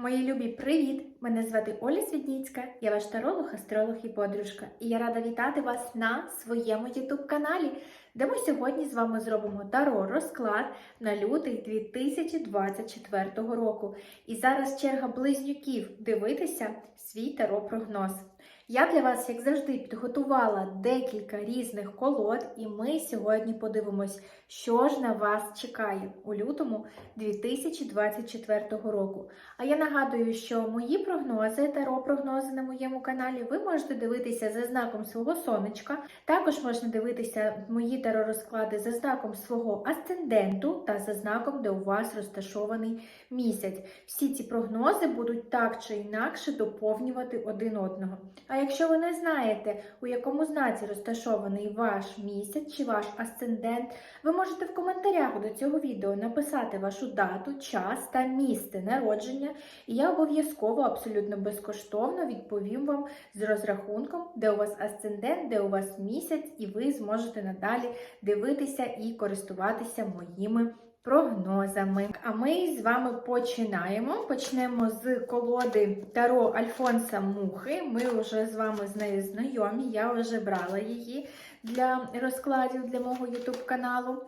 Мої любі, привіт! Мене звати Оля Свідніцька, я ваш таролог, астролог і подружка. І я рада вітати вас на своєму youtube каналі, де ми сьогодні з вами зробимо таро розклад на лютий 2024 року. І зараз черга близнюків дивитися свій таро прогноз. Я для вас, як завжди, підготувала декілька різних колод, і ми сьогодні подивимось, що ж на вас чекає у лютому 2024 року. А я нагадую, що мої прогнози, таро прогнози на моєму каналі, ви можете дивитися за знаком свого сонечка. Також можна дивитися мої таро розклади за знаком свого асценденту та за знаком, де у вас розташований місяць. Всі ці прогнози будуть так чи інакше доповнювати один одного. А якщо ви не знаєте, у якому знаці розташований ваш місяць чи ваш асцендент, ви можете в коментарях до цього відео написати вашу дату, час та місце народження, і я обов'язково абсолютно безкоштовно відповім вам з розрахунком, де у вас асцендент, де у вас місяць, і ви зможете надалі дивитися і користуватися моїми прогнозами. А ми з вами починаємо. Почнемо з колоди Таро Альфонса Мухи. Ми вже з вами з нею знайомі. Я вже брала її для розкладів для мого YouTube каналу.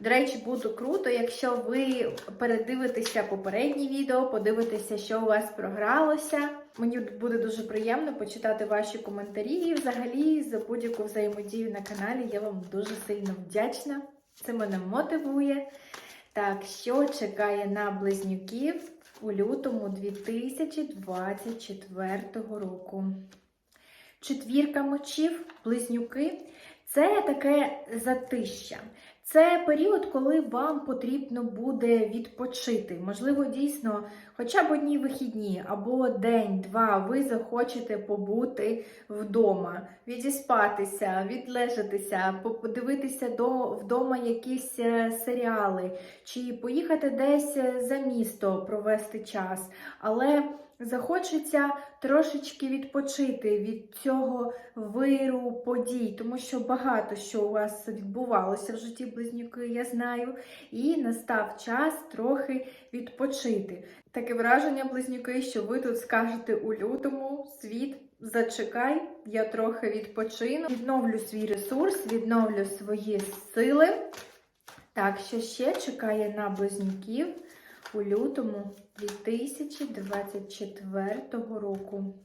До речі, буде круто, якщо ви передивитеся попередні відео, подивитеся, що у вас програлося. Мені буде дуже приємно почитати ваші коментарі і взагалі за будь-яку взаємодію на каналі. Я вам дуже сильно вдячна. Це мене мотивує. Так, що чекає на близнюків у лютому 2024 року? Четвірка мочів, близнюки це таке затища. Це період, коли вам потрібно буде відпочити. Можливо, дійсно, хоча б одні вихідні або день-два ви захочете побути вдома, відіспатися, відлежатися, подивитися до, вдома якісь е, серіали, чи поїхати десь за місто провести час. Але Захочеться трошечки відпочити від цього виру подій, тому що багато що у вас відбувалося в житті близнюки, я знаю, і настав час трохи відпочити. Таке враження, близнюки, що ви тут скажете у лютому світ. Зачекай, я трохи відпочину, відновлю свій ресурс, відновлю свої сили. Так, що ще чекає на близнюків у лютому 2024 року.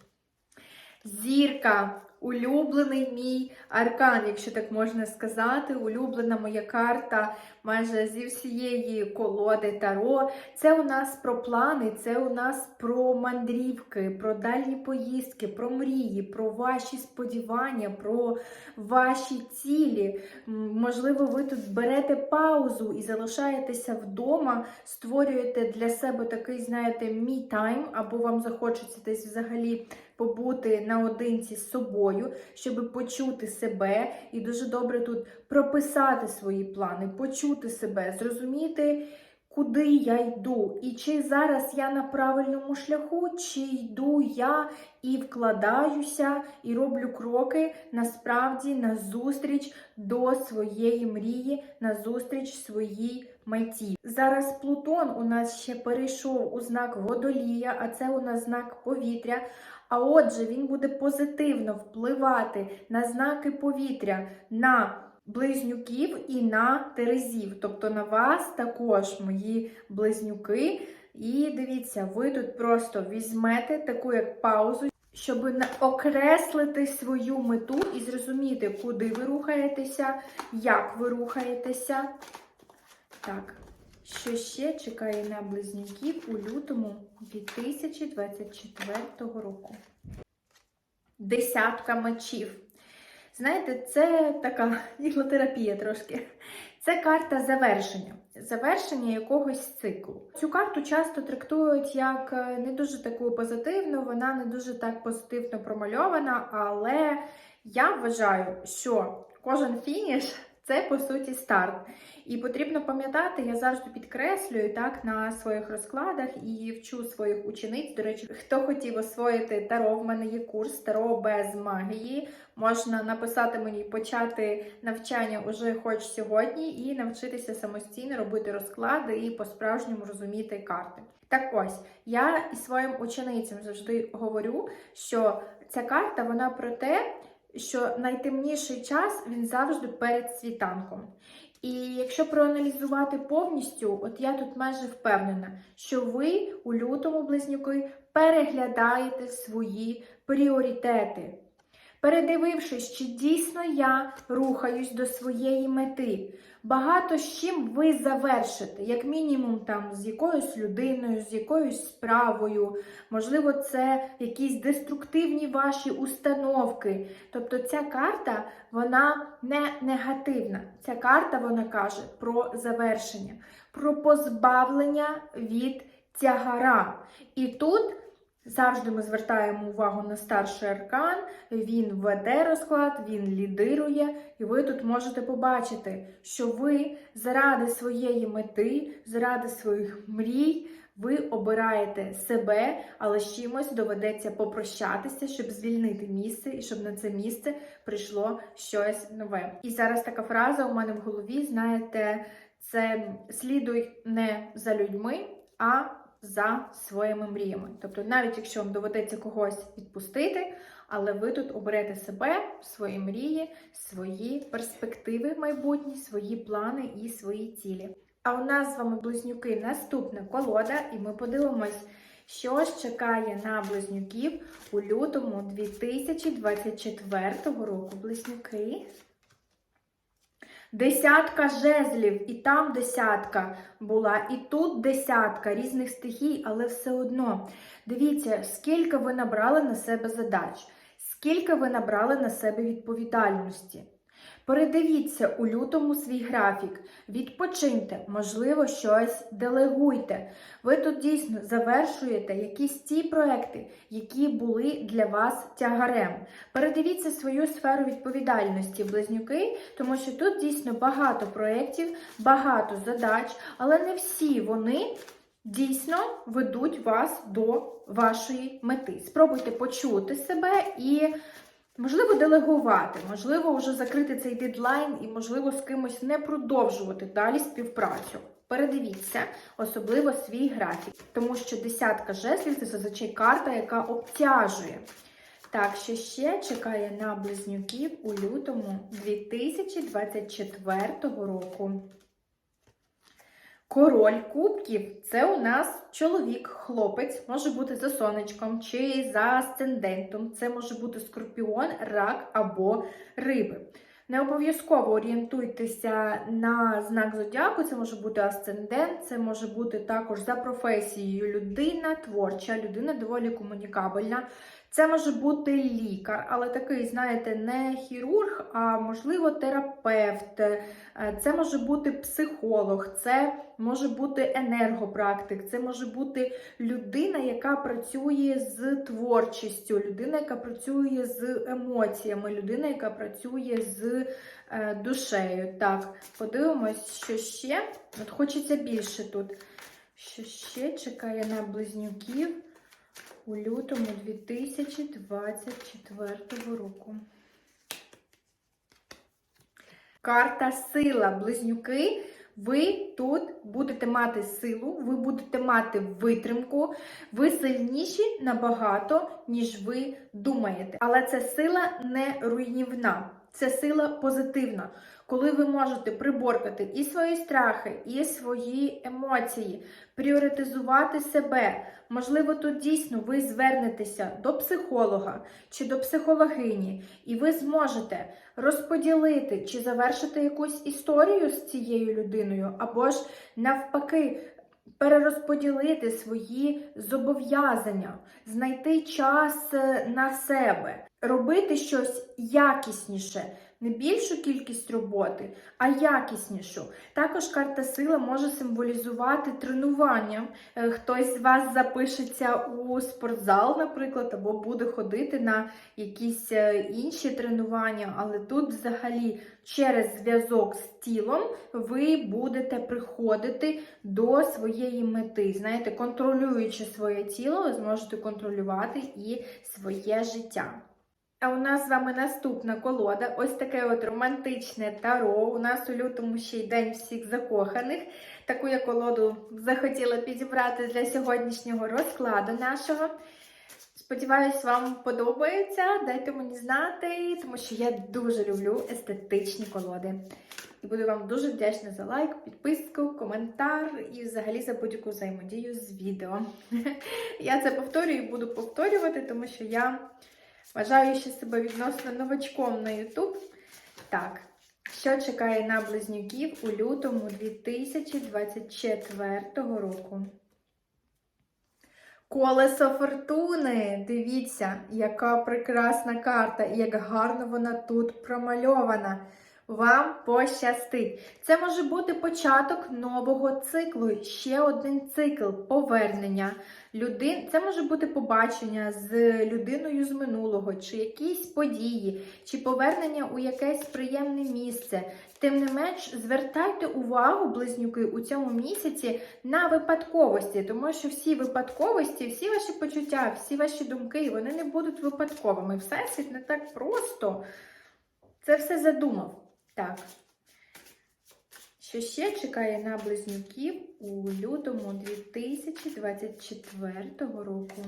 Зірка, улюблений мій аркан, якщо так можна сказати, улюблена моя карта майже зі всієї колоди Таро. Це у нас про плани, це у нас про мандрівки, про дальні поїздки, про мрії, про ваші сподівання, про ваші цілі. Можливо, ви тут берете паузу і залишаєтеся вдома, створюєте для себе такий, знаєте, мій тайм, або вам захочеться десь взагалі побути наодинці з собою, щоб почути себе, і дуже добре тут прописати свої плани, почути себе, зрозуміти, куди я йду, і чи зараз я на правильному шляху, чи йду я і вкладаюся, і роблю кроки насправді на зустріч до своєї мрії, на зустріч своїй меті. Зараз Плутон у нас ще перейшов у знак водолія, а це у нас знак повітря. А отже, він буде позитивно впливати на знаки повітря, на близнюків і на терезів. Тобто на вас також, мої близнюки. І дивіться, ви тут просто візьмете таку як паузу, щоб окреслити свою мету і зрозуміти, куди ви рухаєтеся, як ви рухаєтеся. Так. Що ще чекає на близнюків у лютому 2024 року? Десятка мечів. Знаєте, це така іглотерапія трошки. Це карта завершення, завершення якогось циклу. Цю карту часто трактують як не дуже таку позитивну, вона не дуже так позитивно промальована, але я вважаю, що кожен фініш Це по суті старт. І потрібно пам'ятати, я завжди підкреслюю так на своїх розкладах і вчу своїх учениць. До речі, хто хотів освоїти таро, в мене є курс таро без магії. Можна написати мені почати навчання уже хоч сьогодні, і навчитися самостійно робити розклади і по-справжньому розуміти карти. Так ось я і своїм ученицям завжди говорю, що ця карта вона про те, що найтемніший час він завжди перед світанком. І якщо проаналізувати повністю, от я тут майже впевнена, що ви у лютому близнюки переглядаєте свої пріоритети. Передивившись, чи дійсно я рухаюсь до своєї мети, багато з чим ви завершите, як мінімум, там з якоюсь людиною, з якоюсь справою, можливо, це якісь деструктивні ваші установки. Тобто ця карта, вона не негативна. Ця карта вона каже про завершення, про позбавлення від тягара. І тут. Завжди ми звертаємо увагу на старший аркан, він веде розклад, він лідирує, і ви тут можете побачити, що ви заради своєї мети, заради своїх мрій, ви обираєте себе, але з чимось доведеться попрощатися, щоб звільнити місце і щоб на це місце прийшло щось нове. І зараз така фраза у мене в голові, знаєте, це слідуй не за людьми, а за своїми мріями. Тобто, навіть якщо вам доведеться когось відпустити, але ви тут оберете себе, свої мрії, свої перспективи майбутні, свої плани і свої цілі. А у нас з вами близнюки наступна колода, і ми подивимось, що ж чекає на близнюків у лютому 2024 року. Близнюки. Десятка жезлів, і там десятка була, і тут десятка різних стихій, але все одно. Дивіться, скільки ви набрали на себе задач, скільки ви набрали на себе відповідальності. Передивіться у лютому свій графік, відпочиньте, можливо, щось делегуйте. Ви тут дійсно завершуєте якісь ті проекти, які були для вас тягарем. Передивіться свою сферу відповідальності, близнюки, тому що тут дійсно багато проєктів, багато задач, але не всі вони дійсно ведуть вас до вашої мети. Спробуйте почути себе і. Можливо, делегувати, можливо, вже закрити цей дедлайн і, можливо, з кимось не продовжувати далі співпрацю. Передивіться, особливо свій графік, тому що десятка жезлів це зазвичай карта, яка обтяжує. Так, що ще чекає на близнюків у лютому 2024 року. Король кубків це у нас чоловік, хлопець, може бути за сонечком чи за асцендентом. Це може бути скорпіон, рак або риби. Не обов'язково орієнтуйтеся на знак зодіаку, це може бути асцендент, це може бути також за професією людина творча, людина доволі комунікабельна. Це може бути лікар, але такий, знаєте, не хірург, а можливо терапевт, це може бути психолог, це може бути енергопрактик, це може бути людина, яка працює з творчістю, людина, яка працює з емоціями, людина, яка працює з е, душею. Так, подивимось, що ще. От хочеться більше тут. Що ще чекає на близнюків у лютому 2024 року. Карта сила, близнюки. Ви тут будете мати силу, ви будете мати витримку, ви сильніші набагато, ніж ви думаєте. Але ця сила не руйнівна, це сила позитивна, коли ви можете приборкати і свої страхи, і свої емоції, пріоритизувати себе. Можливо, тут дійсно ви звернетеся до психолога чи до психологині, і ви зможете розподілити чи завершити якусь історію з цією людиною, або ж навпаки. Перерозподілити свої зобов'язання, знайти час е, на себе, робити щось якісніше, не більшу кількість роботи, а якіснішу. Також карта сила може символізувати тренування. Е, Хтось з вас запишеться у спортзал, наприклад, або буде ходити на якісь е, інші тренування, але тут взагалі через зв'язок з тілом ви будете приходити до своєї мети. Знаєте, контролюючи своє тіло, ви зможете контролювати і своє життя. А у нас з вами наступна колода. Ось таке от романтичне таро. У нас у лютому ще й день всіх закоханих. Таку я колоду захотіла підібрати для сьогоднішнього розкладу нашого. Сподіваюсь, вам подобається. Дайте мені знати, тому що я дуже люблю естетичні колоди. І буду вам дуже вдячна за лайк, підписку, коментар і взагалі за будь-яку взаємодію з відео. Я це повторюю і буду повторювати, тому що я вважаю ще себе відносно новачком на YouTube. Так, що чекає на близнюків у лютому 2024 року? Колесо фортуни. Дивіться, яка прекрасна карта, і як гарно вона тут промальована. Вам пощастить. Це може бути початок нового циклу, ще один цикл повернення людин. Це може бути побачення з людиною з минулого, чи якісь події, чи повернення у якесь приємне місце. Тим не менш, звертайте увагу, близнюки, у цьому місяці на випадковості, тому що всі випадковості, всі ваші почуття, всі ваші думки, вони не будуть випадковими. Всесвіт не так просто. Це все задумав. Так. Що ще чекає на близнюків у лютому 2024 року?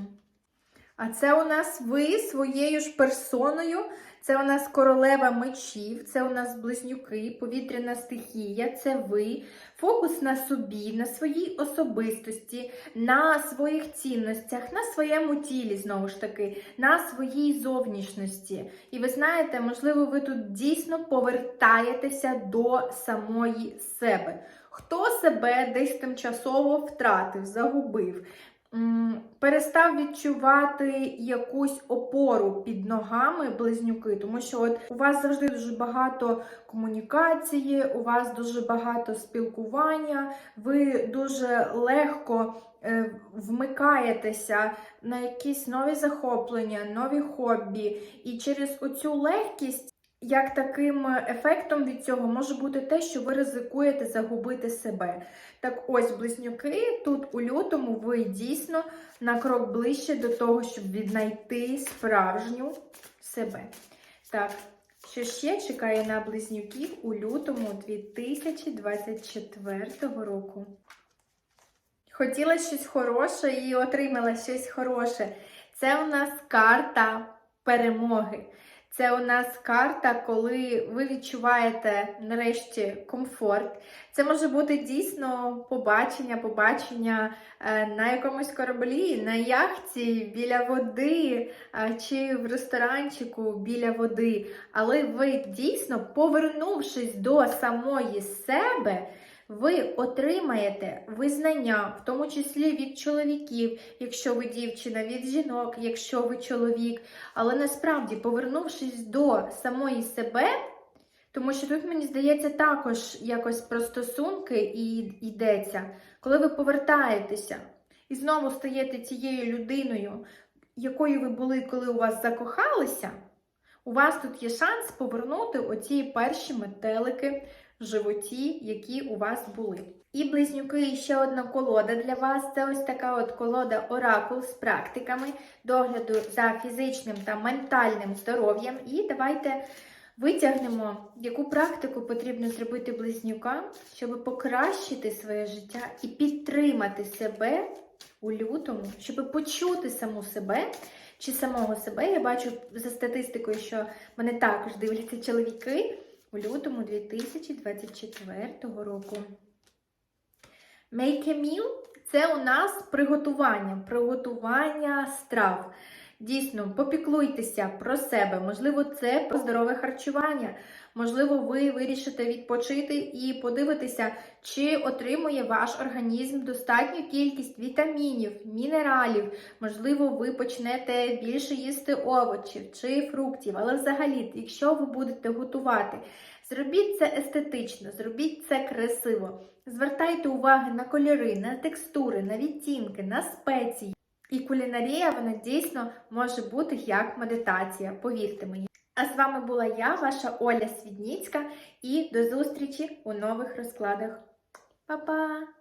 А це у нас ви своєю ж персоною. Це у нас королева мечів, це у нас близнюки, повітряна стихія, це ви. Фокус на собі, на своїй особистості, на своїх цінностях, на своєму тілі, знову ж таки, на своїй зовнішності. І ви знаєте, можливо, ви тут дійсно повертаєтеся до самої себе. Хто себе десь тимчасово втратив, загубив, перестав відчувати якусь опору під ногами близнюки, тому що от у вас завжди дуже багато комунікації, у вас дуже багато спілкування, ви дуже легко е, вмикаєтеся на якісь нові захоплення, нові хобі, і через оцю легкість. Як таким ефектом від цього може бути те, що ви ризикуєте загубити себе. Так ось, близнюки, тут у лютому ви дійсно на крок ближче до того, щоб віднайти справжню себе. Так, що ще чекає на близнюків у лютому 2024 року? Хотіла щось хороше і отримала щось хороше. Це у нас карта перемоги. Це у нас карта, коли ви відчуваєте нарешті комфорт. Це може бути дійсно побачення, побачення е, на якомусь кораблі, на яхті біля води е, чи в ресторанчику біля води. Але ви дійсно, повернувшись до самої себе, ви отримаєте визнання, в тому числі від чоловіків, якщо ви дівчина, від жінок, якщо ви чоловік. Але насправді, повернувшись до самої себе, тому що тут, мені здається, також якось про стосунки і йдеться, коли ви повертаєтеся і знову стаєте тією людиною, якою ви були, коли у вас закохалися, у вас тут є шанс повернути оці перші метелики животі, які у вас були. І близнюки, ще одна колода для вас. Це ось така от колода Оракул з практиками догляду за фізичним та ментальним здоров'ям. І давайте витягнемо, яку практику потрібно зробити близнюкам, щоб покращити своє життя і підтримати себе у лютому, щоб почути саму себе. Чи самого себе. Я бачу за статистикою, що мене також дивляться чоловіки у лютому 2024 року. Make a meal – це у нас приготування, приготування страв. Дійсно, попіклуйтеся про себе. Можливо, це про здорове харчування. Можливо, ви вирішите відпочити і подивитися, чи отримує ваш організм достатню кількість вітамінів, мінералів. Можливо, ви почнете більше їсти овочів чи фруктів. Але взагалі, якщо ви будете готувати, зробіть це естетично, зробіть це красиво. Звертайте увагу на кольори, на текстури, на відтінки, на спеції. І кулінарія вона дійсно може бути як медитація, повірте мені. А з вами була я, ваша Оля Свідніцька, і до зустрічі у нових розкладах. Па-па!